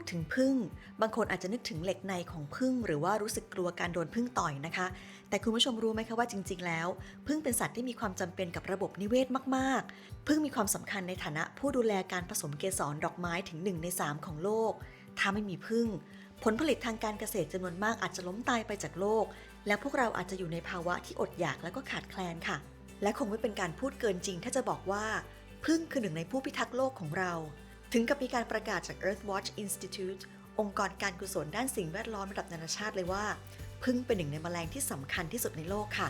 ูดถึงพึ่ง บางคนอาจจะนึกถึงเหล็กในของพึ่ง หรือว่ารู้สึกกลัวการโดนพึ่งต่อยนะคะ แต่คุณผู้ชมรู้ไหมคะว่าจริง ๆ แล้ว พึ่งเป็นสัตว์ที่มีความจำเป็นกับระบบนิเวศมากๆ พึ่งมีความสำคัญในฐานะผู้ดูแลการผสมเกสรดอกไม้ถึง 1 ใน 3 ของโลก ถ้าไม่มีพึ่ง ผลผลิตทางการเกษตรจำนวนมากอาจจะล้มตายไปจากโลก และพวกเราอาจจะอยู่ในภาวะที่อดอยากและก็ขาดแคลนค่ะ และคงไม่เป็นการพูดเกินจริง ถ้าจะบอกว่าพึ่งคือหนึ่งในผู้พิทักษ์โลกของเรา ถึงกับมีการประกาศจาก Earthwatch Institute องค์กรการกุศลด้านสิ่งแวดล้อมระดับนานาชาติเลยว่า พึ่งเป็นหนึ่งในแมลงที่สำคัญที่สุดในโลกค่ะ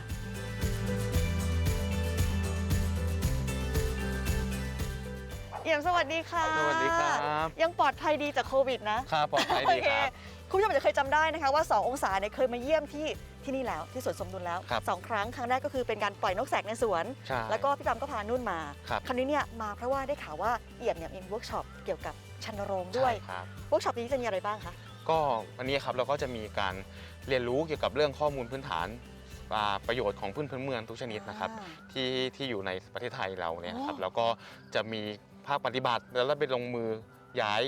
เอี่ยมสวัสดีค่ะ สวัสดีครับ ยังปลอดภัยดีจากโควิดนะครับปลอดภัยดีครับโอเคุณผู้ชมอาจจะเคยจำได้นะคะว่า 2 องศาเนี่ยเคยมาเยี่ยมที่ที่นี่แล้วที่สวนสมดุลแล้ว ครับสองครั้งครั้งแรกก็คือเป็นการปล่อยนกแสกในสวน ใช่แล้วก็พี่ปามก็พานุ่นมาครับคราวนี้เนี่ยมาเพราะว่าได้ข่าวว่าเอี่ยมเนี่ยมีเวิร์กช็อปเกี่ยวกับชันโรงด้วยใช่ครับ เวิร์กช็อปนี้จะมีอะไรบ้างคะ ก็วันนี้ครับเราก็จะมีการเรียนรู้เกี่ยวกับเรื่องข้อมูลพื้นฐานอ่าประโยชน์ของพืชพื้นเมืองทุกชนิดนะครับอ่าที่ที่อยู่ในประเทศไทยเราเนี่ยครับอ๋อ แล้วก็จะมีภาคปฏิบัติแล้วเราไปลงมือย้าย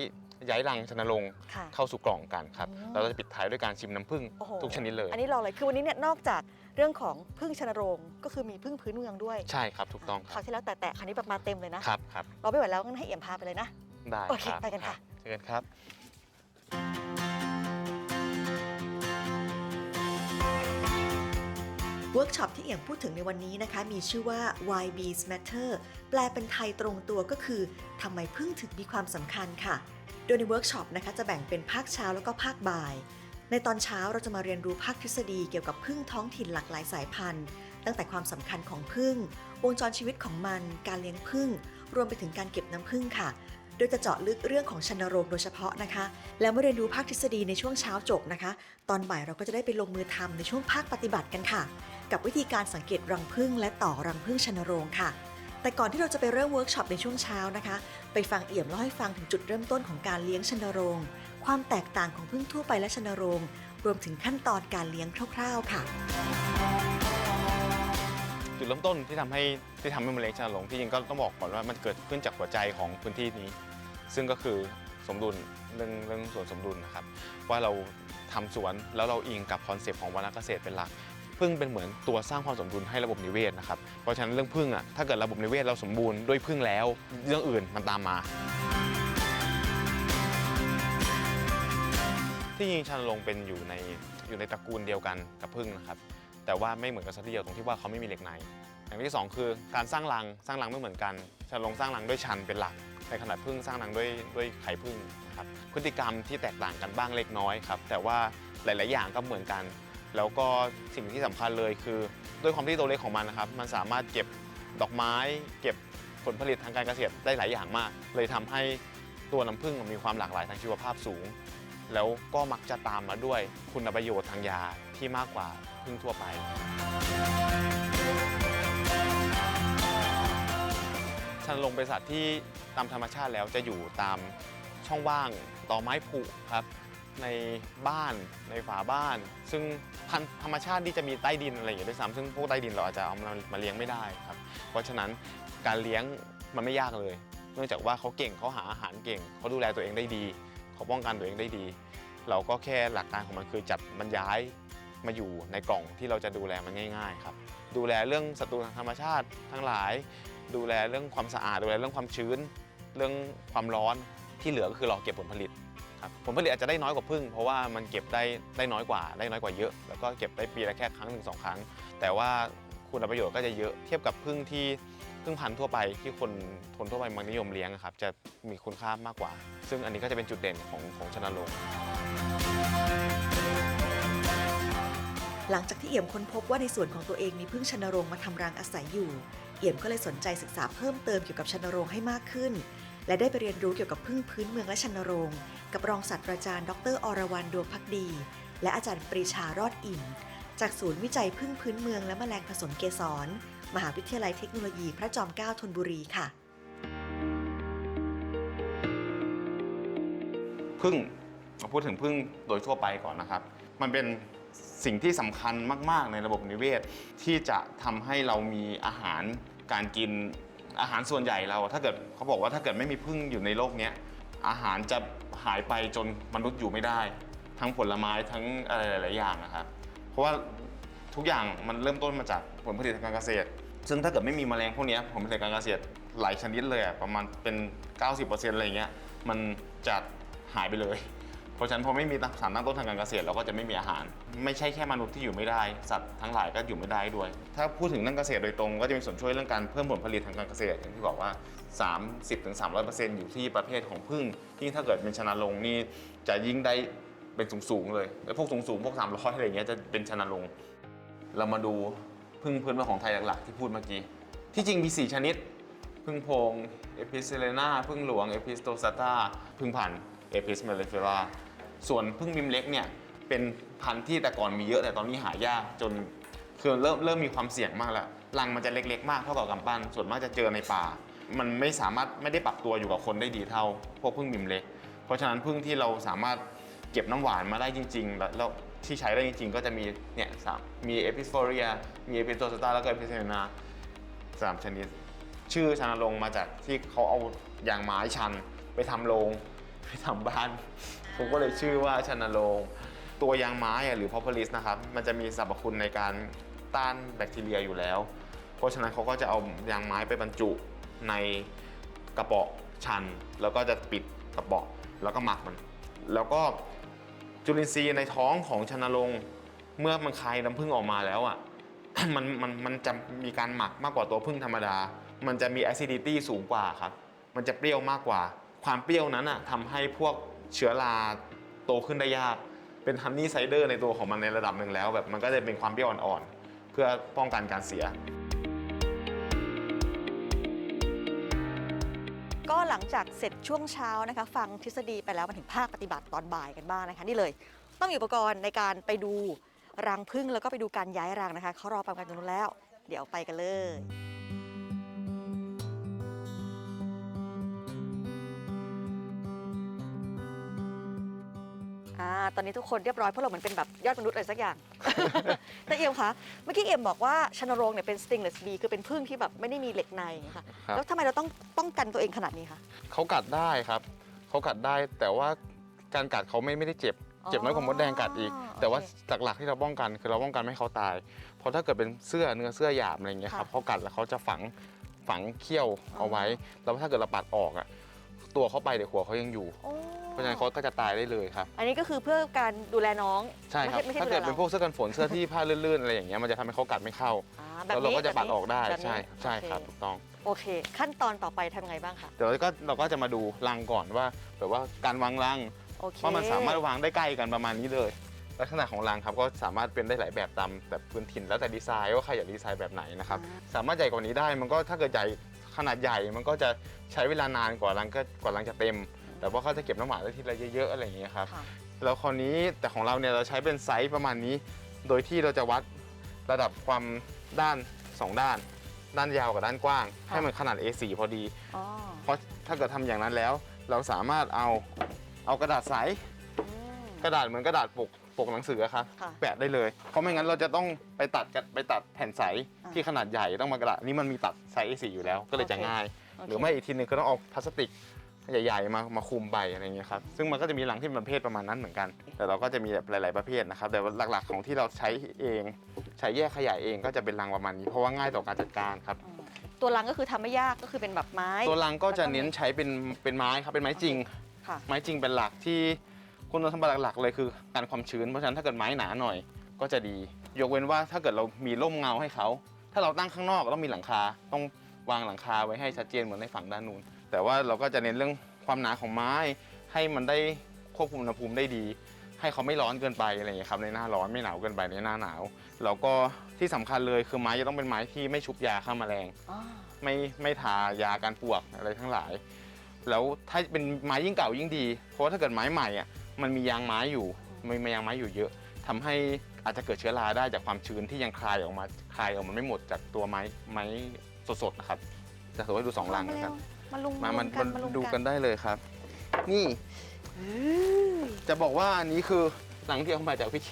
ย้ายรังชนรงค์ค่ะ เข้าสู่กล่องกันครับอืม เราจะปิดท้ายด้วยการชิมน้ำผึ้งโอ้โหทุกชนิดเลย อันนี้รอเลยคือวันนี้เนี่ยนอกจากเรื่องของพึ่งชนโรงก็คือมีพึ่งพื้นเมืองด้วยใช่ครับถูกต้องคครัราบวที่แล้วแต่แต่คราวนี้แบบมาเต็มเลยนะครับครับเราไม่ไหวแล้วงั้นให้เอี่ยมพาไปเลยนะ ได้โอเครับไปกันค่ะ รับเชิญครับ เวิร์กช็อปที่เอี่ยมพูดถึงในวันนี้นะคะ มีชื่อว่า Why Bees Matter แปลเป็นไทยตรงตัวก็คือทำไมพึ่งถึงมีความสำคัญค่ะ โดยในเวิร์กช็อปนะคะจะแบ่งเป็นภาคเช้าแล้วก็ภาคบ่าย ในตอนเช้าเราจะมาเรียนรู้ภาคทฤษฎีเกี่ยวกับพึ่งท้องถิ่นหลากหลายสายพันธุ์ ตั้งแต่ความสำคัญของพึ่ง วงจรชีวิตของมัน การเลี้ยงพึ่ง รวมไปถึงการเก็บน้ำพึ่งค่ะ โดยจะเจาะลึกเรื่องของชนโรงโดยเฉพาะนะคะ แล้วเมื่อเรียนรู้ภาคทฤษฎีในช่วงเช้าจบนะคะ ตอนบ่ายเราก็จะได้ไปลงมือทำในช่วงภาคปฏิบัติกันค่ะ กับวิธีการสังเกตรังผึ้งและต่อรังผึ้งชนโรงค่ะ แต่ก่อนที่เราจะไปเริ่มเวิร์กช็อปในช่วงเช้านะคะ ไปฟังเอี่ยมเล่าให้ฟังถึงจุดเริ่มต้นของการเลี้ยงชนโรง ความแตกต่างของผึ้งทั่วไปและชนโรง รวมถึงขั้นตอนการเลี้ยงคร่าวๆ ค่ะ จุดเริ่มต้นที่ทำให้ที่ทำให้มะเร็งชาลงที่จริงก็ต้องบอกก่อนว่ามันเกิดขึ้นจากหัวใจของพื้นที่นี้ ซึ่งก็คือสมดุลเรื่องเรื่องสวนสมดุลนะครับว่าเราทำสวนแล้วเราอิงกับคอนเซปต์ของวรรณเกษตรเป็นหลัก พึ่งเป็นเหมือนตัวสร้างความสมดุลให้ระบบนิเวศนะครับ เพราะฉะนั้นเรื่องพึ่งอะถ้าเกิดระบบนิเวศเราสมบูรณ์ด้วยพึ่งแล้ว เรื่องอื่นมันตามมา ที่จริงชันลงเป็นอยู่ในอยู่ในตระกูลเดียวกันกับพึ่งนะครับ แต่ว่าไม่เหมือนกับซะทีเดียวตรงที่ว่าเขาไม่มีเหล็กในอย่างที่สองคือการสร้างรังสร้างรังไม่เหมือนกันชันลงสร้างรังด้วยชันเป็นหลักในขณะพึ่งสร้างรังด้วยด้วยไข่พึ่งนะครับพฤติกรรมที่แตกต่างกันบ้างเล็กน้อยครับแต่ว่าหลาย ๆ อย่างก็เหมือนกัน แล้วก็สิ่งที่สำคัญเลยคือ ด้วยความที่ตัวเล็กของมันนะครับ มันสามารถเก็บดอกไม้ เก็บผลผลิตทางการเกษตรได้หลายอย่างมาก เลยทำให้ตัวน้ำผึ้งมีความหลากหลายทางชีวภาพสูง แล้วก็มักจะตามมาด้วยคุณประโยชน์ทางยาที่มากกว่าพึ่งทั่วไป ชันลงเป็นสัตว์ที่ตามธรรมชาติแล้วจะอยู่ตามช่องว่างต่อไม้ผุครับ ในบ้านในฝาบ้าน ซึ่งพันธุ์ธรรมชาติที่จะมีใต้ดินอะไรอย่างเงี้ยด้วยซ้ำซึ่งพวกใต้ดินเราอาจจะเอามามาเลี้ยงไม่ได้ครับ เพราะฉะนั้นการเลี้ยงมันไม่ยากเลย เนื่องจากว่าเขาเก่งเขาหาอาหารเก่งเขาดูแลตัวเองได้ดีเขาป้องกันตัวเองได้ดี เราก็แค่หลักการของมันคือจัดมันย้ายมาอยู่ในกล่องที่เราจะดูแลมันง่าย ๆ ครับ ดูแลเรื่องศัตรูทางธรรมชาติทั้งหลาย ดูแลเรื่องความสะอาดดูแลเรื่องความชื้น เรื่องความร้อนที่เหลือก็คือรอเก็บผลผลิต ครับผลผลิตอาจจะได้น้อยกว่าพึ่ง เพราะว่ามันเก็บได้ได้น้อยกว่าได้น้อยกว่าเยอะ แล้วก็เก็บได้ปีละแค่ครั้งหนึ่งสองครั้ง แต่ว่าคุณประโยชน์ก็จะเยอะเทียบกับพึ่งที่พึ่งพันธุ์ทั่วไปที่คนคนทั่วไปมักนิยมเลี้ยงครับจะมีคุณค่ามากกว่า ซึ่งอันนี้ก็จะเป็นจุดเด่นของของชนะลงหลังจากที่เอี่ยมค้นพบว่าในส่วนของตัวเองมีพึ่งชนโรงมาทำรังอาศัยอยู่ เอี่ยมก็เลยสนใจศึกษาเพิ่มเติมเกี่ยวกับชนโรงให้มากขึ้น และได้ไปเรียนรู้เกี่ยวกับพึ่งพื้นเมืองและชนโรง กับรองศาสตราจารย์ ดร อรวรรณดวงพักดี และอาจารย์ปรีชารอดอิ่มจากศูนย์วิจัยพึ่งพื้นเมืองและแมลงผสมเกสร มหาวิทยาลัยเทคโนโลยีพระจอมเกล้าธนบุรีค่ะ พึ่งมาพูดถึงพึ่งโดยทั่วไปก่อนนะครับ มันเป็นสิ่งที่สำคัญมาก ๆ ในระบบนิเวศ ที่จะทำให้เรามีอาหารการกิน อาหารส่วนใหญ่เราถ้าเกิดเขาบอกว่าถ้าเกิดไม่มีพึ่งอยู่ในโลกเนี้ยอาหารจะหายไปจนมนุษย์อยู่ไม่ได้ ทั้งผลไม้ทั้งอะไรหลาย ๆ อย่างนะครับเพราะว่าทุกอย่างมันเริ่มต้นมาจากผลผลิตทางการเกษตร ซึ่งถ้าเกิดไม่มีแมลงพวกนี้ผลผลิตการเกษตรหลายชนิดเลยประมาณเป็น 90%อะไรอย่างเงี้ยมันจะหายไปเลย ราะฉะนั้นพอไม่มีสารตั้งต้นทางการเกษตรเราก็จะไม่มีอาหาร ไม่ใช่แค่มนุษย์ที่อยู่ไม่ได้ สัตว์ทั้งหลายก็อยู่ไม่ได้ด้วย ถ้าพูดถึงเรื่องเกษตรโดยตรง ก็จะมีส่วนช่วยเรื่องการเพิ่มผลผลิตทางการเกษตรอย่างที่บอกว่า 30-300%อยู่ที่ประเภทของพึ่งที่งถ้าเกิดเป็นชนะลงนี่จะยิ่งได้เป็นสูงๆเลยแล้วพวกสูงๆพวก300อะไรอย่างเงี้ยจะเป็นชนะลง เรามาดูพึ่งพื้นเมืองของไทยหลักๆที่พูดเมื่อกี้ ที่จริงมี 4 ชนิด พึ่งโพงเอพิสเซเลนาพึ่งหลวงเอพิสโตซาตาพึ่งพันเอพิสเมเลเฟรา ส่วนพึ่งบิมเล็กเนี่ยเป็นพันธุ์ที่แต่ก่อนมีเยอะแต่ตอนนี้หายากจนคือเริ่มเริ่มมีความเสี่ยงมากแล้วรังมันจะเล็ก ๆ มากเท่ากับกำปั้น ส่วนมากจะเจอในป่า มันไม่สามารถไม่ได้ปรับตัวอยู่กับคนได้ดีเท่า พวกพึ่งบิมเล็ก เพราะฉะนั้นพึ่งที่เราสามารถเก็บน้ำหวานมาได้จริง ๆ แล้วที่ใช้ได้จริง ๆ ก็จะมีเนี่ยสามมีเอพิสโฟเรียมีเอพิโตซาตาแล้วก็เอพิเซนาสามชนิด ชื่อชานรงมาจากที่เขาเอายางไม้ชัน ไปทำโรงไปทำบ้าน ผมก็เลยชื่อว่าชานรงตัวยางไม้หรือพอพลิสนะครับ มันจะมีสรรพคุณในการต้านแบคทีเรียอยู่แล้ว เพราะฉะนั้นเขาก็จะเอายางไม้ไปบรรจุในกระเป๋อชัน แล้วก็จะปิดกระเป๋อแล้วก็หมักมัน แล้วก็จุลินทรีย์ในท้องของชนโรงเมื่อมันคายน้ำผึ้งออกมาแล้วอะมันมันมันจะมีการหมักมากกว่าตัวผึ้งธรรมดา มันจะมี acidity สูงกว่าครับ มันจะเปรี้ยวมากกว่า ความเปรี้ยวนั้นอะทำให้พวก เชื้อราโตขึ้นได้ยาก เป็นฮันนี่ไซเดอร์ในตัวของมันในระดับหนึ่งแล้ว แบบมันก็จะเป็นความเปรี้ยวอ่อนๆ เพื่อป้องกันการเสีย ก็หลังจากเสร็จช่วงเช้านะคะ ฟังทฤษฎีไปแล้วมาถึงภาคปฏิบัติตอนบ่ายกันบ้างนะคะนี่เลย ต้องมีอุปกรณ์ในการไปดูรังผึ้งแล้วก็ไปดูการย้ายรังนะคะเขารอประกันตรงนู้นแล้ว เดี๋ยวไปกันเลย อ่าตอนนี้ทุกคนเรียบร้อยเพราะเราเหมือนเป็นแบบยอดมนุษย์อะไรสักอย่าง แต่เอี่ยมคะเมื่อกี้เอี่ยมบอกว่าชนโรงเนี่ยเป็น stainless bee คือเป็นพึ่งที่แบบไม่ได้มีเหล็กในอย่างเงี้ยค่ะครับ แล้วทำไมเราต้องป้องกันตัวเองขนาดนี้คะ เขากัดได้ครับ เขากัดได้แต่ว่าการกัดเขาไม่ไม่ได้เจ็บ อ๋อเจ็บน้อยกว่ามดแดงกัดอีกโอเคแต่ว่าหลักๆที่เราป้องกันคือเราป้องกันไม่ให้เขาตาย เพราะถ้าเกิดเป็นเสื้อเนื้อเสื้อหยาบอะไรอย่างเงี้ยครับค่ะ เขากัดแล้วเขาจะฝังฝังเขี้ยวเอาไว้ แล้วถ้าเกิดเราปัดออกอะตัวเขาไปเดี๋ยวหัวเขายังอยู่ โอ้ เพราะฉะนั้นเขาก็จะตายได้เลยครับ อันนี้ก็คือเพื่อการดูแลน้องใช่ครับ ไม่ใช่ถ้าไม่ใช่เกิดดูแลเป็นพวกเสื้อกันฝนเสื้อที่ผ้าลื่นๆอะไรอย่างเงี้ยมันจะทำให้เขากัดไม่เข้าอ่าแบบแล้วเรานี้ก็จะปัดออกได้แบบนี้ใช่ใช่โอเครับถูกต้อง โอเค ขั้นตอนต่อไปทำไงบ้างคะเดี๋ยวเราก็เราก็จะมาดูรังก่อนว่าแบบว่าการวางรังโอเคว่ามันสามารถวางได้ใกล้กันประมาณนี้เลย ลักษณะของรังครับก็สามารถเป็นได้หลายแบบตามแบบพื้นถิ่นแล้วแต่ดีไซน์ว่าใครอยากดีไซน์แบบไหนนะครับสามารถใหญ่กว่านี้ได้มันก็ถ้าเกิดใหญ่ขนาดใหญ่มันก็จะใช้เวลานานกว่ารังก็กว่ารังจะเต็ม แต่ว่าเขาจะเก็บน้ำหวานได้ทีละเยอะๆอะไรอย่างเงี้ยครับค่ะ แล้วคราวนี้แต่ของเราเนี่ยเราใช้เป็นไซส์ประมาณนี้ โดยที่เราจะวัดระดับความด้านสองด้าน ด้านยาวกับด้านกว้าง ให้มันขนาด A4 พอดี อ๋อเพราะถ้าเกิดทำอย่างนั้นแล้ว เราสามารถเอาเอากระดาษใส อืม กระดาษเหมือนกระดาษปกปกหนังสืออะครับค่ะแปะได้เลย เพราะไม่งั้นเราจะต้องไปตัดกันไปตัดแผ่นใสอ่าที่ขนาดใหญ่ต้องมากระดาษอันนี้มันมีตัดไซส์ A4 อยู่แล้วก็เลยจะโอเคง่ายโเค หรือไม่อีกทีหนึงก็ต้องเอาพลาสติก ใหญ่ๆมามาคุมใบอะไรอย่างเงี้ยครับซึ่งมันก็จะมีรังที่เป็นประเภทประมาณนั้นเหมือนกัน แต่เราก็จะมีแบบหลายๆประเภทนะครับ แต่ว่าหลักๆของที่เราใช้เอง ใช้แยกขยายเองก็จะเป็นรังประมาณนี้ เพราะว่าง่ายต่อการจัดการครับอืมตัวรังก็คือทำไม่ยากก็คือเป็นแบบไม้ ตัวรังก็จะเน้นใช้เป็นเป็นไม้ครับเป็นไม้จริงค่ะไม้จริงเป็นหลักที่คุณสมบัติหลักๆเลยคือการความชื้นเพราะฉะนั้นถ้าเกิดไม้หนาหน่อยก็จะดี ยกเว้นว่าถ้าเกิดเรามีร่มเงาให้เขาถ้าเราตั้งข้างนอกต้องมีหลังคาต้องวางหลังคาไว้ให้ชัดเจนเหมือนในฝั่งด้านนู้น แต่ว่าเราก็จะเน้นเรื่องความหนาของไม้ ให้มันได้ควบคุมอุณหภูมิได้ดี ให้เขาไม่ร้อนเกินไปอะไรอย่างเงี้ยครับในหน้าร้อนไม่หนาวเกินไปในหน้าหนาวแล้วก็ที่สำคัญเลยคือไม้จะต้องเป็นไม้ที่ไม่ชุบยาฆ่าแมลง อ๋อไม่ไม่ทายาการปลวกอะไรทั้งหลาย แล้วถ้าเป็นไม้ยิ่งเก่ายิ่งดี เพราะว่าถ้าเกิดไม้ใหม่อะมันมียางไม้อยู่มีมียางไม้อยู่เยอะทำให้อาจจะเกิดเชื้อราได้จากความชื้นที่ยังคลายออกมาคลายออกมาไม่หมดจากตัวไม้ไม้สดๆนะครับจะถือว่าดูสองลังนะครับ มาลุงมามันกันมันลุงดูกันได้เลยครับ นี่อืมจะบอกว่าอันนี้คือหลังที่เอามาจากพี่เข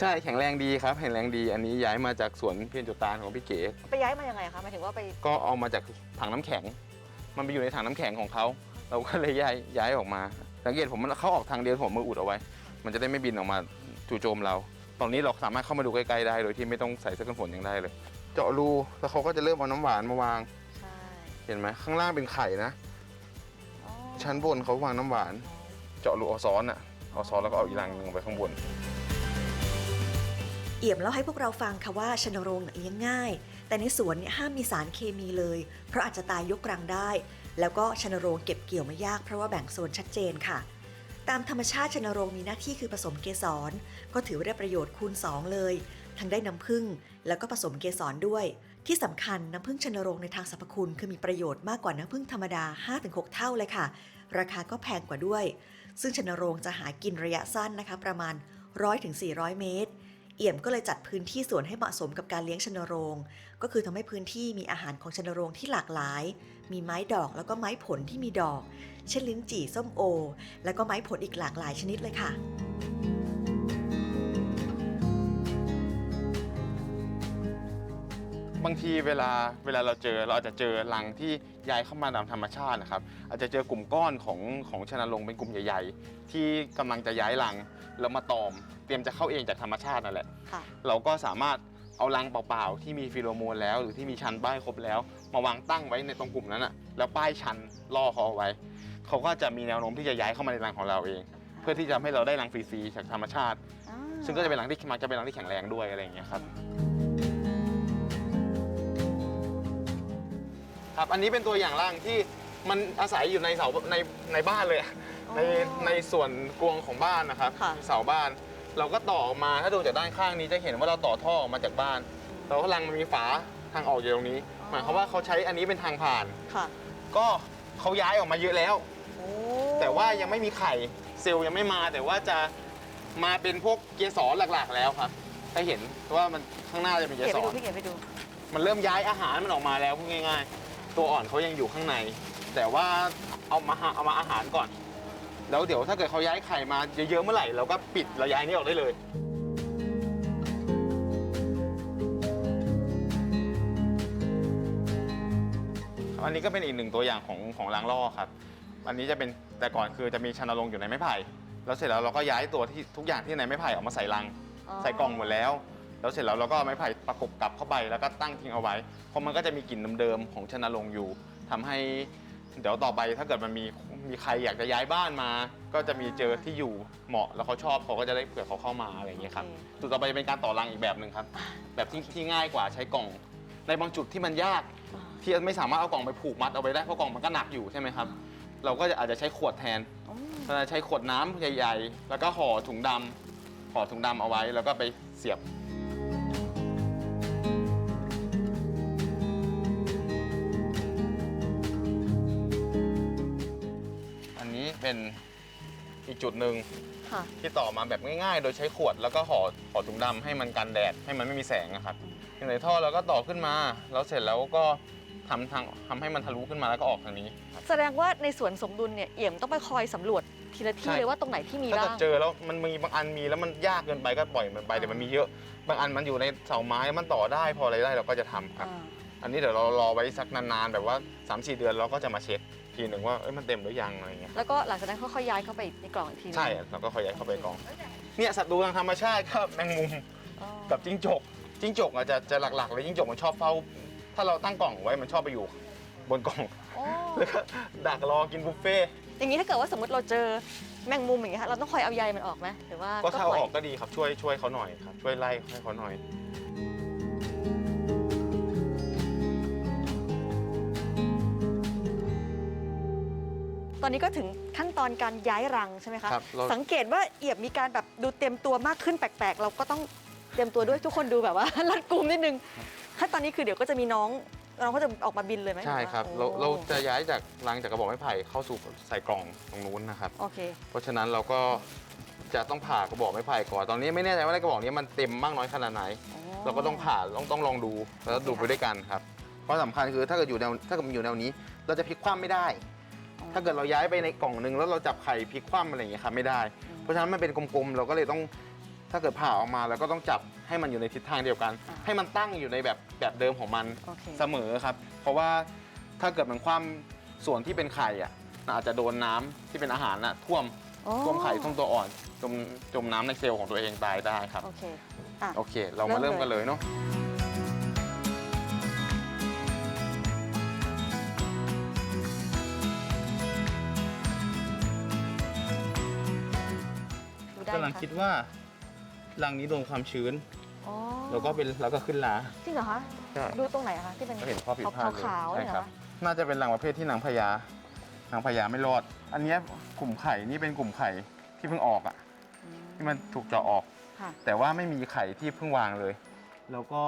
ใช่แข็งแรงดีครับแข็งแรงดี อันนี้ย้ายมาจากสวนเพียรจุตานของพี่เก๋ไปย้ายมายังไงคะหมายถึงว่าไปก็เอามาจากถังน้ำแข็ง มันไปอยู่ในถังน้ำแข็งของเขาเราก็เลยย้ายย้ายออกมาสังเกตผมมันเขาออกทางเดียวผมมืออุดเอาไว้ มันจะได้ไม่บินออกมาจู่โจมเรา ตอนนี้เราสามารถเข้ามาดูใกล้ๆได้ โดยที่ไม่ต้องใส่เสื้อกันฝนยังได้เลย เจาะรูแล้วเขาก็จะเริ่มเอาน้ำหวานมาวางใช่ เห็นไหมข้างล่างเป็นไข่นะอ๋อชั้นบนเขาวางน้ำหวาน เจาะรูเอาซ้อนอะเอาซ้อนแล้วก็เอาอีกรังหนึงลงไปข้างบน เอี่ยมเล่าให้พวกเราฟังค่ะว่าชนโรงเนี่ยเลี้ยงง่าย แต่ในสวนเนี่ยห้ามมีสารเคมีเลย เพราะอาจจะตายยกรังได้ แล้วก็ชนโรงเก็บเกี่ยวไม่ยากเพราะว่าแบ่งโซนชัดเจนค่ะ ตามธรรมชาติชนโรงมีหน้าที่คือผสมเกสร ก็ถือว่าได้ประโยชน์คูณ 2 เลย ทั้งได้น้ำผึ้งแล้วก็ผสมเกสรด้วย ที่สำคัญน้ำผึ้งชนโรงในทางสรรพคุณคือมีประโยชน์มากกว่าน้ำผึ้งธรรมดา 5-6 เท่าเลยค่ะ ราคาก็แพงกว่าด้วย ซึ่งชนโรงจะหากินระยะสั้นนะคะ ประมาณ 100-400 เมตร เอี่ยมก็เลยจัดพื้นที่สวนให้เหมาะสมกับการเลี้ยงชนโรง ก็คือทำให้พื้นที่มีอาหารของชนโรงที่หลากหลาย มีไม้ดอกแล้วก็ไม้ผลที่มีดอก เช่นลิ้นจี่ส้มโอ แล้วก็ไม้ผลอีกหลากหลายชนิดเลยค่ะ บางทีเวลาเวลาเราเจอเราอาจจะเจอรังที่ย้ายเข้ามาตามธรรมชาตินะครับ อาจจะเจอกลุ่มก้อนของของชนลงค์เป็นกลุ่มใหญ่ ๆ ที่กำลังจะย้ายรังแล้วมาตอม เตรียมจะเข้าเองจากธรรมชาตินั่นแหละ ค่ะ เราก็สามารถเอารังเปล่าๆ ที่มีฟีโรโมนแล้ว หรือที่มีชันป้ายครบแล้ว มาวางตั้งไว้ในตรงกลุ่มนั้นอะแล้วป้ายชันล่อเขาเอาไว้ เขาก็จะมีแนวโน้มที่จะย้ายเข้ามาในรังของเราเอง เพื่อที่จะทำให้เราได้รังฟรีๆจากธรรมชาติ อ่าซึ่งก็จะเป็นรังที่มักจะเป็นรังที่แข็งแรงด้วยอะไรอย่างเงี้ยครับ ครับ อันนี้เป็นตัวอย่างร่างที่มันอาศัยอยู่ในเสาในในบ้านเลยอะในในส่วนกวงของบ้านนะครับค่ะ เสาบ้าน เราก็ต่อออกมาถ้าดูจากด้านข้างนี้จะเห็นว่าเราต่อท่อออกมาจากบ้านแล้วก็รังมันมีฝาทางออกอยู่ตรงนี้ หมายความว่าเขาใช้อันนี้เป็นทางผ่าน ค่ะก็เขาย้ายออกมาเยอะแล้ว โอ้แต่ว่ายังไม่มีไข่เซลล์ยังไม่มา แต่ว่าจะมาเป็นพวกเกสรหลักๆ แล้วครับถ้าเห็นว่ามันข้างหน้าจะเป็นเกเก็บสไปดูรพี่เก็บไปดูมันเริ่มย้ายอาหารมันออกมาแล้วพูดง่ายๆ ตัวอ่อนเขายังอยู่ข้างใน แต่ว่าเอามาหาเอามาอาหารก่อน แล้วเดี๋ยวถ้าเกิดเขาย้ายไข่มาเยอะๆเมื่อไหร่เราก็ปิดเราย้ายนี้ออกได้เลย อันนี้ก็เป็นอีกหนึ่งตัวอย่างของของรางล่อครับ อันนี้จะเป็นแต่ก่อนคือจะมีชนลงค์อยู่ในไม้ไผ่ แล้วเสร็จแล้วเราก็ย้ายตัวที่ทุกอย่างที่ในไม้ไผ่ออกมาใส่รัง ใส่กล่องหมดแล้ว แล้วเสร็จแล้วเราก็เอาไม้ไผ่ประกบกลับเข้าไปแล้วก็ตั้งทิ้งเอาไว้ เพราะมันก็จะมีกลิ่นเดิมๆของชนลงค์อยู่ทำให้เดี๋ยวต่อไปถ้าเกิดมันมีมีใครอยากจะย้ายบ้านมา ก็จะมีเจอที่อยู่เหมาะแล้วเขาชอบเขาก็จะได้เผื่อเขาเข้ามาอะไรอย่างเงี้ยครับจุดต่อไปจะเป็นการต่อรังอีกแบบหนึ่งครับ แบบที่ที่ง่ายกว่าใช้กล่อง ในบางจุดที่มันยากอ่าที่ไม่สามารถเอากล่องไปผูกมัดเอาไว้ได้เพราะกล่องมันก็หนักอยู่ใช่ไหมครับ เราก็จะอาจจะใช้ขวดแทนอืมเราจะใช้ขวดน้ำใหญ่ๆแล้วก็ห่อถุงดำห่อถุงดำเอาไว้แล้วก็ไปเสียบ เป็นอีกจุดหนึ่งค่ะ ที่ต่อมาแบบง่ายๆ โดยใช้ขวดแล้วก็ห่อห่อถุงดำให้มันกันแดดให้มันไม่มีแสงนะครับในท่อเราก็ต่อขึ้นมาแล้วเสร็จแล้วก็ทำทางทำให้มันทะลุขึ้นมาแล้วก็ออกทางนี้ครับแสดงว่าในสวนสมดุลเนี่ยเอี่ยมต้องไปคอยสำรวจทีละที่ใช่เลยว่าตรงไหนที่มีถ้าบ้าเกิดง เจอแล้วมันมีบางอันมีแล้วมันยากเกินไปก็ปล่อยมันไปแต่มันมีเยอะ บางอันมันอยู่ในเสาไม้มันต่อได้พออะไรได้เราก็จะทำครับ อ่าอันนี้เดี๋ยวเรารอไว้สักนานๆแบบว่า3-4 เดือนเราก็จะมาเช็ค ทีหนึ่งว่าเอ้ยมันเต็มหรือยังอะไรเงี้ยแล้วก็หลังจากนั้นค่อยๆย้ายเข้าไปในกล่องอีกทีหนึ่งใช่เราก็ค่อยย้ายเข้าไปกองเนี่ยสัตว์ดูทางธรรมชาติก็แมงมุมอ๋อกับจิ้งจกจิ้งจกอาจจะจะหลักๆเลยจิ้งจกมันชอบเฝ้า ถ้าเราตั้งกล่องไว้มันชอบไปอยู่ บนกล่อง โอ้แล้วก็ดักรอกินบุฟเฟ่ต์อย่างนี้ถ้าเกิดว่าสมมติเราเจอแมงมุมอย่างเงี้ยค่ะเราต้องคอยเอาใยมันออกไหมหรือว่าก็ถ้าปเอาล่ยออกก็ดีครับช่วยช่วยเขาหน่อยครับช่วยไล่ให้เขาหน่อย ตอนนี้ก็ถึงขั้นตอนการย้ายรังใช่ไหมคะ ครับเรา สังเกตว่าเอียบมีการแบบดูเตรียมตัวมากขึ้นแปลกๆ เราก็ต้องเตรียมตัวด้วยทุกคนดูแบบว่า รัดกุมนิดนึง ขั้นตอนนี้คือเดี๋ยวก็จะมีน้องน้องก็จะออกมาบินเลยไหมใช่ครับหเราอว่เราจะย้ายจากรังจากกระบอกไม้ไผ่เข้าสู่ใส่กล่องตรงนู้นนะครับ โอเค เพราะฉะนั้นเราก็จะต้องผ่ากระบอกไม้ไผ่ก่อนตอนนี้ไม่แน่ใจว่าในกระบอกนี้มันเต็มมากน้อยขนาดไหนอ๋อเราก็ต้องผ่าต้องต้องลองดูแล้วดูไปด้วยกันครับเพราะสำคัญคือถ้าเกิดอยู่แนวถ้าเกิดมันอยู่แนวนี้ เราจะพลิกคว่ำไม่ได้ ถ้าเกิดเราย้ายไปในกล่องหนึ่งแล้วเราจับไข่พลิกคว่ำอะไรอย่างเงี้ยครับไม่ได้ เพราะฉะนั้นมันเป็นกลมๆ เราก็เลยต้องถ้าเกิดผ่าออกมาแล้วก็ต้องจับให้มันอยู่ในทิศทางเดียวกัน ให้มันตั้งอยู่ในแบบแบบเดิมของมันโอเค เสมอครับ เพราะว่าถ้าเกิดมันคว่ำส่วนที่เป็นไข่อะอาจจะโดนน้ำที่เป็นอาหารน่ะท่วมอ๋อท่วมไข่ท่วมตัวอ่อนจมจมน้ำในเซลล์ของตัวเองตายได้ครับ โอเคอะ โอเค เรามาเริ่เริ่มมเลย กันเลยเนาะ กำลังไหมะคิดว่ารังนี้โดนความชื้น อ๋อแล้วก็เป็นแล้วก็ขึ้นลา จริงเหรอคะใช่ดูตรงไหนอะคะที่เป็นก็เห็นข้อผิดพลาดเลยขาวๆใช่เนี่ยคเหรรัอบคะน่าจะเป็นรังประเภทที่นางพญานางพญาไม่รอด อันเนี้ยกลุ่มไข่นี่เป็นกลุ่มไข่ที่เพิ่งออกอะ อืมที่มันถูกเจาะออก ค่ะแต่ว่าไม่มีไข่ที่เพิ่งวางเลย แล้วก็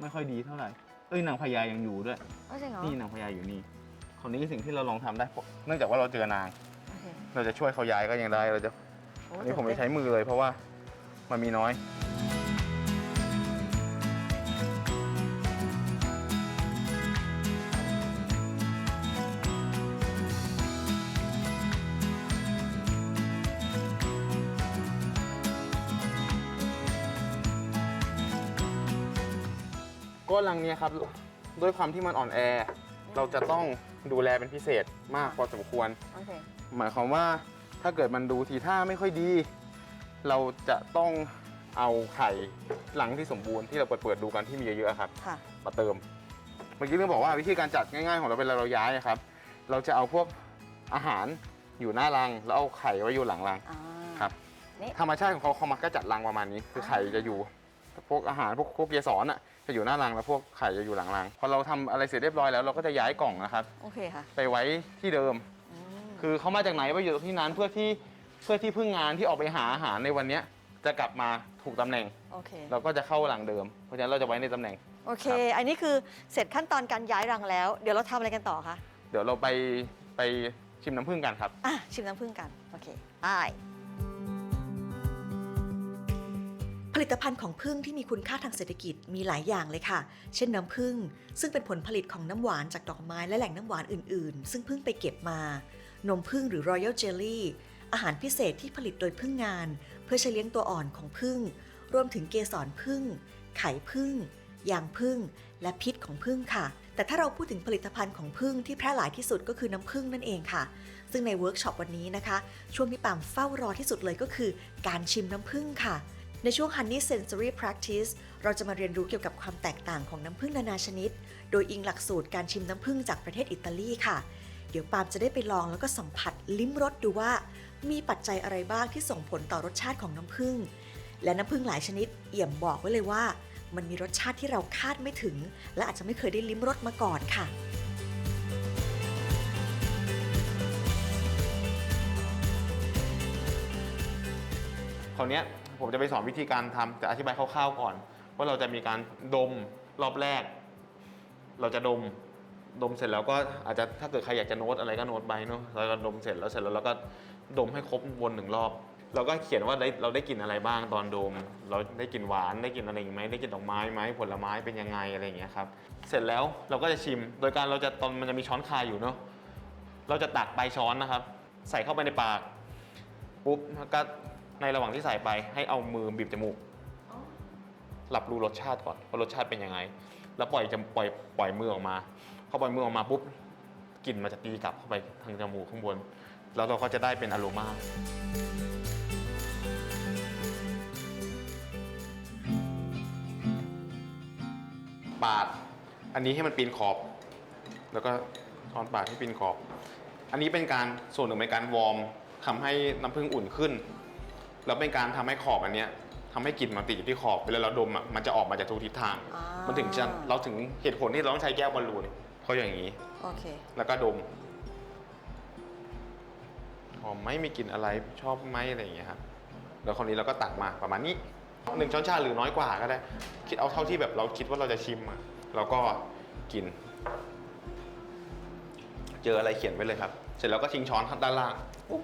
ไม่ค่อยดีเท่าไหร่ เอ้ยนางพญายังอยู่ด้วยเอ้ยจริงเหรอนี่นางพญาอยู่นี่คราวนี้สิ่งที่เราลองทำได้เพราะเนื่องจากว่าเราเจอนาง โอเคเราจะช่วยเขาย้ายก็ยังได้ เราจะโอ้อันนี้ผมตื่จะเต้ใช้มือเลยเพราะว่ามันมีน้อยก็รังเนี้ยครับ ด้วยความที่มันอ่อนแอ เราจะต้องดูแลเป็นพิเศษมากพอสมควร โอเค หมายความว่า ถ้าเกิดมันดูทีท่าไม่ค่อยดี เราจะต้องเอาไข่หลังที่สมบูรณ์ที่เราเปิดเปิดๆดูกันที่มีเยอะๆครับ ค่ะ มาเติม เมื่อกี้เรื่องบอกว่าวิธีการจัดง่ายๆของเราเวลาเราย้ายอะครับ เราจะเอาพวกอาหารอยู่หน้ารังแล้วเอาไข่ไว้อยู่หลังรัง อ่า ครับ นี่ ธรรมชาติของเขาเขามักจะจัดรังประมาณนี้ คือไข่จะอยู่ พวกอาหารพวกพวกเกสรอะจะอยู่หน้ารังแล้วพวกไข่จะอยู่หลังรังพอเราทำอะไรเสร็จเรียบร้อยแล้วเราก็จะย้ายกล่องนะครับ โอเคค่ะ ไปไว้ที่เดิมม คือเขามาจากไหนไปอยู่ที่นั้นเพื่อที่เพื่อที่พึ่งงานที่ออกไปหาอาหารในวันเนี้ยจะกลับมาถูกตำแหน่ง โอเค เราก็จะเข้าหลังเดิม เพราะฉะนั้นเราจะไว้ในตำแหน่ง โอเค อันนี้คือเสร็จขั้นตอนการย้ายรังแล้ว เดี๋ยวเราทำอะไรกันต่อคะ เดี๋ยวเราไปไปชิมน้ำผึ้งกันครับ อะ ชิมน้ำผึ้งกัน โอเคไปผลิตภัณฑ์ของผึ้งที่มีคุณค่าทางเศรษฐกิจมีหลายอย่างเลยค่ะ เช่นน้ำผึ้งซึ่งเป็นผลผลิตของน้ำหวานจากดอกไม้และแหล่งน้ำหวานอื่นๆ ซึ่งเพิ่งไปเก็บมา นมผึ้งหรือ Royal Jelly อาหารพิเศษที่ผลิตโดยผึ้งงาน เพื่อใช้เลี้ยงตัวอ่อนของผึ้งรวมถึงเกสรผึ้งไข่ผึ้งยางผึ้งและพิษของผึ้งค่ะ แต่ถ้าเราพูดถึงผลิตภัณฑ์ของผึ้งที่แพร่หลายที่สุดก็คือน้ำผึ้งนั่นเองค่ะ ซึ่งในเวิร์กช็อปวันนี้นะคะ ช่วงที่ปามเฝ้ารอที่สุดเลยก็คือ การชิมน้ำผึ้งค่ะในช่วง Honey Sensory Practice เราจะมาเรียนรู้เกี่ยวกับความแตกต่างของน้ำผึ้งนานาชนิด โดยอิงหลักสูตรการชิมน้ำผึ้งจากประเทศอิตาลีค่ะ เดี๋ยวปามจะได้ไปลองแล้วก็สัมผัสลิ้มรสดูว่า มีปัจจัยอะไรบ้างที่ส่งผลต่อรสชาติของน้ำผึ้งและน้ำผึ้งหลายชนิดเอี่ยมบอกไว้เลยว่า มันมีรสชาติที่เราคาดไม่ถึง และอาจจะไม่เคยได้ลิ้มรสมาก่อนค่ะคราวนี้ยผมจะไปสอนวิธีการทำแต่อธิบายคร่าวๆก่อน ว่าเราจะมีการดมรอบแรก เราจะดม ดมเสร็จแล้วก็อาจจะถ้าเกิดใครอยากจะโน้ตอะไรก็โน้ตไปเนาะแล้วก็ดมเสร็จแล้วเสร็จแล้วเราก็ดมให้ครบวนหนึ่งรอบเราก็เขียนว่าได้เราได้กลิ่นอะไรบ้างตอนดม เราได้กลิ่นหวานได้กลิ่นอะไรอีกไหมได้กลิ่นดอกไม้ไหมผลไม้เป็นยังไงอะไรอย่างเงี้ยครับเสร็จแล้วเราก็จะชิม โดยการเราจะตอนมันจะมีช้อนคายอยู่เนาะเราจะตักปลายช้อนนะครับ ใส่เข้าไปในปากปุ๊บแล้วก็ในระหว่างที่ใส่ไปให้เอามือบีบจมูกหลับรู้รสชาติก่อนว่ารสชาติเป็นยังไง แล้วปล่อยจะปล่อยปล่อยมือออกมา พอปล่อยมือออกมาปุ๊บกลิ่นมันจะตีกลับเข้าไปทางจมูกข้างบน แล้วเราก็จะได้เป็นอโรมาปาด อันนี้ให้มันปีนขอบ แล้วก็ช้อนปาดให้ปีนขอบ อันนี้เป็นการส่วนหนึ่งเป็นการวอร์มทำให้น้ำผึ้งอุ่นขึ้น แล้วเป็นการทำให้ขอบอันเนี้ยทำให้กลิ่นมันติดอยู่ที่ขอบเวลาเราดมอะมันจะออกมาจากทุกทิศทาง มันถึงจะเราถึงเหตุผลที่เราต้องใช้แก้วบอลลูน เพราะอย่างนี้ โอเค แล้วก็ดมหอมไหม่มีกลิ่นอะไรชอบไหมอะไรอย่างเงี้ยครับแล้วคนนี้เราก็ตักมาประมาณนี้หนึ่งช้อนชาหรือน้อยกว่าก็ได้ คิดเอาเท่าที่แบบเราคิดว่าเราจะชิมอะแล้วก็กิน เจออะไรเขียนไว้เลยครับ เสร็จแล้วก็ทิ้งช้อนด้านล่างปุ๊บ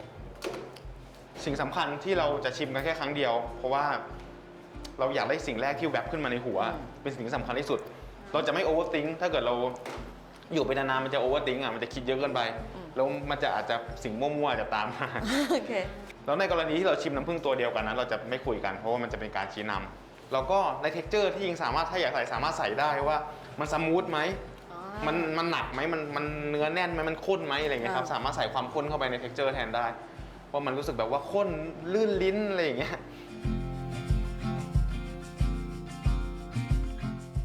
สิ่งสำคัญที่เราจะชิมกันแค่ครั้งเดียว เพราะว่าเราอยากได้สิ่งแรกที่แวบขึ้นมาในหัวอืมเป็นสิ่งที่สำคัญที่สุด เราจะไม่โอเวอร์ i ิงถ้าเกิดเรา อยู่ไปนานๆมันจะโอเวอร์ i ิงอะมันจะคิดเยอะเกินไป แล้วมันจะอาจจะสิ่งมั่วๆจะตามมาโอเคแล้วในกรณีที่เราชิมน้ำผึ้งตัวเดียวกันนั้น เราจะไม่คุยกันเพราะว่ามันจะเป็นการชี้นำแล้วก็ในเท็กเจอร์ที่ยิงสามารถถ้าอยากใส่สามารถใส่ได้ว่ามันสมูทไหมอ๋อมันมันหนักไหมมันมันเนื้อแน่นไหมมันข้นไหมอะไรอย่างเงี้ยครับอ่าสามารถใส่ความข้นเข้าไปใน t e x t อร์แทนได้ว่ามันรู้สึกแบบว่าข้นลื่นลิ้นอะไรอย่างเงี้ย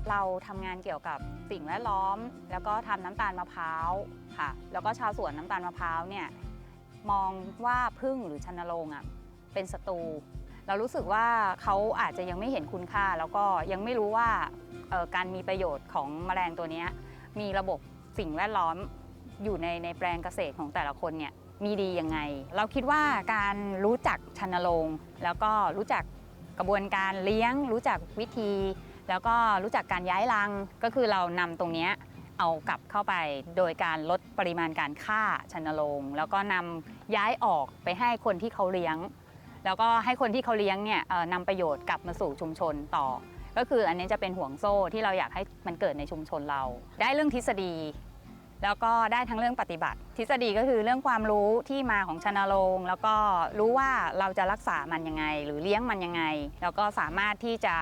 เราทำงานเกี่ยวกับสิ่งแวดล้อม แล้วก็ทำน้ำตาลมะพร้าวค่ะ แล้วก็ชาวสวนน้ำตาลมะพร้าวเนี่ยมองว่าพึ่งหรือชันโรงอะเป็นศัตรูเรารู้สึกว่าเขาอาจจะยังไม่เห็นคุณค่า แล้วก็ยังไม่รู้ว่าเอ่อการมีประโยชน์ของแมลงตัวเนี้ยมีระบบสิ่งแวดล้อมอยู่ในในแปลงเกษตรของแต่ละคนเนี่ยมีดียังไง เราคิดว่าการรู้จักชันโรงแล้วก็รู้จักกระบวนการเลี้ยง รู้จักวิธี แล้วก็รู้จักการย้ายรังก็คือเรานำตรงเนี้ยเอากลับเข้าไปโดยการลดปริมาณการฆ่าชันโรงแล้วก็นำย้ายออกไปให้คนที่เขาเลี้ยง แล้วก็ให้คนที่เขาเลี้ยงเนี่ยเอ่อนำประโยชน์กลับมาสู่ชุมชนต่อ ก็คืออันนี้จะเป็นห่วงโซ่ที่เราอยากให้มันเกิดในชุมชนเรา ได้เรื่องทฤษฎี แล้วก็ได้ทั้งเรื่องปฏิบัติ ทฤษฎีก็คือเรื่องความรู้ที่มาของชนโรงแล้วก็รู้ว่าเราจะรักษามันยังไง หรือเลี้ยงมันยังไง แล้วก็สามารถที่จะ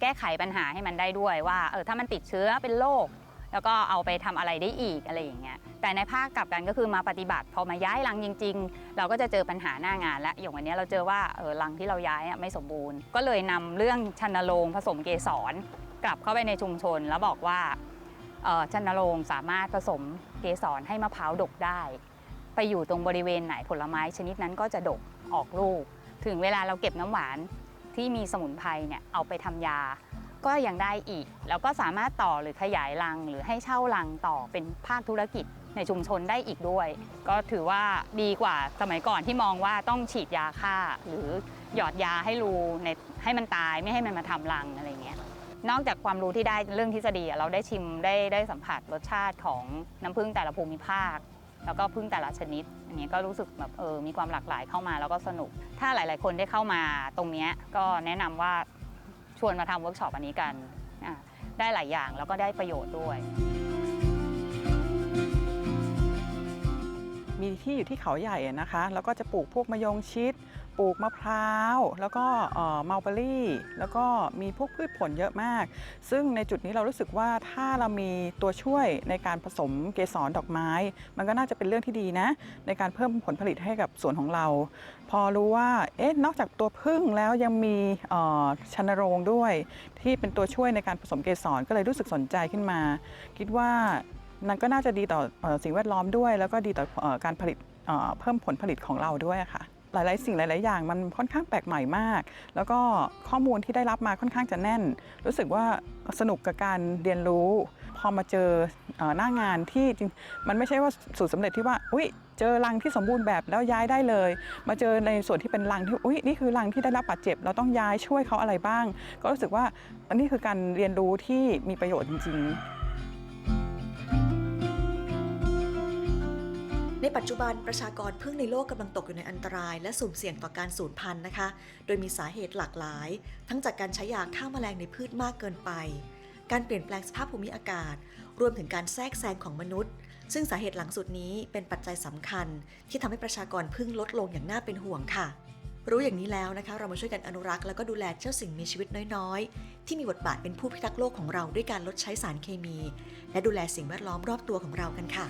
แก้ไขปัญหาให้มันได้ด้วยว่าเออถ้ามันติดเชื้อเป็นโรคแล้วก็เอาไปทำอะไรได้อีกอะไรอย่างเงี้ย แต่ในภาคกลับกันก็คือมาปฏิบัติ พอมาย้ายรังจริง ๆ เราก็จะเจอปัญหาหน้างานและอย่างวันนี้เราเจอว่าเออรังที่เราย้ายไม่สมบูรณ์ ก็เลยนำเรื่องชนโรงผสมเกสรกลับเข้าไปในชุมชนแล้วบอกว่า ชันโรงสามารถผสมเกสรให้มะพร้าวดกได้ ไปอยู่ตรงบริเวณไหนผลไม้ชนิดนั้นก็จะดกออกลูก ถึงเวลาเราเก็บน้ำหวานที่มีสมุนไพรเนี่ยเอาไปทำยา ก็ยังได้อีก แล้วก็สามารถต่อหรือขยายรัง หรือให้เช่ารังต่อเป็นภาคธุรกิจในชุมชนได้อีกด้วย ก็ถือว่าดีกว่าสมัยก่อนที่มองว่าต้องฉีดยาฆ่า หรือหยอดยาให้รูในให้มันตายไม่ให้มันมาทำรังอะไร นอกจากความรู้ที่ได้เรื่องทฤษฎีเราได้ชิมได้ได้สัมผัสรสชาติของน้ำผึ้งแต่ละภูมิภาค แล้วก็ผึ้งแต่ละชนิด อันนี้ก็รู้สึกแบบเออมีความหลากหลายเข้ามาแล้วก็สนุก ถ้าหลาย ๆ คนได้เข้ามาตรงนี้ก็แนะนำว่าชวนมาทำเวิร์กช็อปอันนี้กันได้หลายอย่างแล้วก็ได้ประโยชน์ด้วย มีที่อยู่ที่เขาใหญ่นะคะ แล้วก็จะปลูกพวกมะยงชิด ปลูกมะพร้าว แล้วก็เมลเบอรี่ แล้วก็มีพวกพืชผลเยอะมาก ซึ่งในจุดนี้เรารู้สึกว่าถ้าเรามีตัวช่วยในการผสมเกสรดอกไม้ มันก็น่าจะเป็นเรื่องที่ดีนะ ในการเพิ่มผลผลิตให้กับสวนของเรา พอรู้ว่าเอ๊ะนอกจากตัวพึ่งแล้วยังมีชันโรงด้วย ที่เป็นตัวช่วยในการผสมเกสรก็เลยรู้สึกสนใจขึ้นมา คิดว่านั่นก็น่าจะดีต่ออสิ่งแวดล้อมด้วย แล้วก็ดีต่ออการผลิตเพิ่มผลผลิตของเราด้วยค่ะ หลาย ๆ สิ่งหลาย ๆ อย่างมันค่อนข้างแปลกใหม่มาก แล้วก็ข้อมูลที่ได้รับมาค่อนข้างจะแน่น รู้สึกว่าสนุกกับการเรียนรู้ พอมาเจอหน้างานที่จริงมันไม่ใช่ว่าสูตรสำเร็จที่ว่าอุ้ยเจอรังที่สมบูรณ์แบบแล้วย้ายได้เลย มาเจอในส่วนที่เป็นรังที่อุ้ยนี่คือรังที่ได้รับบาดเจ็บ เราต้องย้ายช่วยเขาอะไรบ้าง ก็รู้สึกว่าอันนี้คือการเรียนรู้ที่มีประโยชน์จริง ๆ ในปัจจุบันประชากรพึ่งในโลกกำลังตกอยู่ในอันตราย และสุ่มเสี่ยงต่อการสูญพันธุ์นะคะ โดยมีสาเหตุหลากหลาย ทั้งจากการใช้ยาฆ่าแมลงในพืชมากเกินไป การเปลี่ยนแปลงสภาพภูมิอากาศ รวมถึงการแทรกแซงของมนุษย์ ซึ่งสาเหตุหลังสุดนี้เป็นปัจจัยสำคัญ ที่ทำให้ประชากรพึ่งลดลงอย่างน่าเป็นห่วงค่ะ รู้อย่างนี้แล้วนะคะ เรามาช่วยกันอนุรักษ์แล้วก็ดูแลเจ้าสิ่งมีชีวิตน้อยๆ ที่มีบทบาทเป็นผู้พิทักษ์โลกของเราด้วยการลดใช้สารเคมี และดูแลสิ่งแวดล้อมรอบตัวของเรากันค่ะ